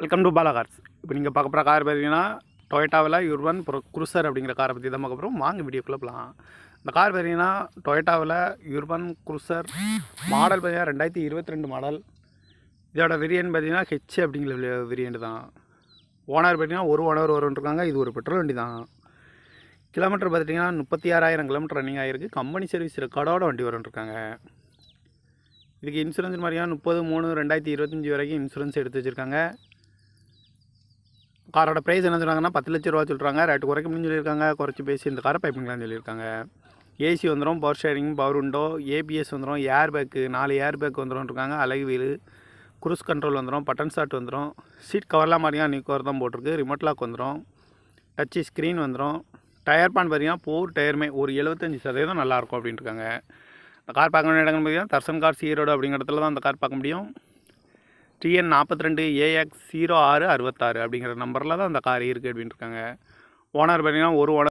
Welcome to Bala cars இப்போ நீங்கள் பார்க்க போகிற கார் பார்த்தீங்கன்னா டொயட்டாவில் யுர்வன் ப்ரோ குருசர் அப்படிங்கிற காரை பற்றி தான் பார்க்க போகிறோம் வாங்க வீடியோக்குள்ளே போகலாம் இந்த கார் பார்த்தீங்கன்னா டொயட்டாவில் யுர்வன் குருசர் மாடல் பார்த்தீங்கன்னா ரெண்டாயிரத்தி இருபத்தி ரெண்டு மாடல் இதோட வேரியன்ட் பார்த்தீங்கன்னா ஹெச் அப்படிங்கிற வெரியன்ட் தான். ஓனர் பார்த்தீங்கன்னா ஒரு ஓனர் வரும்ன்றிருக்காங்க இது ஒரு பெட்ரோல் வண்டி தான். கிலோமீட்டர் பார்த்துட்டிங்கன்னா முப்பத்தி ஆறாயிரம் கிலோமீட்டர் ரன்னிங் ஆகிருக்கு கம்பெனி சர்வீஸ் ரெக்கார்டோட வண்டி வரும்ன்றிருக்காங்க இதுக்கு இன்சூரன்ஸ் மாதிரியா முப்பது மூணு ரெண்டாயிரத்தி இருபத்தஞ்சி வரைக்கும் இன்சூரன்ஸ் எடுத்து வச்சுருக்காங்க. காரோட ப்ரைஸ் என்ன சொல்கிறாங்கன்னா பத்து லட்ச ரூபா சொல்கிறாங்க ரேட்டு குறைக்க முடியும்னு சொல்லியிருக்காங்க. குறைச்சி பேசி இந்த காரை பைப்பிங்களான்னு சொல்லியிருக்காங்க. ஏசி வந்துடும் power steering power window ABS வந்துடும் ஏர் பேக்கு நாலு ஏர் பேக் வந்துடும் இருக்காங்க. அழகு வீல் குரூஸ் கண்ட்ரோல் வந்துடும் பட்டன் ஸ்டார்ட் வந்துடும் சீட் கவர்லாம் மாதிரியா நீ கவர் தான் போட்டிருக்கு. ரிமோட் லாக் வந்துடும் டச்சு ஸ்க்ரீன் வந்துடும் டயர் பான் பார்த்தீங்கன்னா போர் டயருமே ஒரு எழுபத்தஞ்சி சதவீதம் நல்லாயிருக்கும் அப்படின்ட்டுருக்காங்க இந்த கார் பார்க்க வேண்டிய இடங்கள் பார்த்தீங்கன்னா தர்சன் கார் ஈரோடு அப்படிங்கிற இடத்துல தான் அந்த கார் பார்க்க முடியும். டிஎன் நாற்பத்தி ரெண்டு ஏஎக்ஸ் ஜீரோ ஆறு அறுபத்தாறு அப்படிங்கிற நம்பரில் தான் அந்த கார் இருக்குது அப்படின்ட்டுருக்காங்க ஓனர் பார்த்தீங்கன்னா ஒரு ஓனர்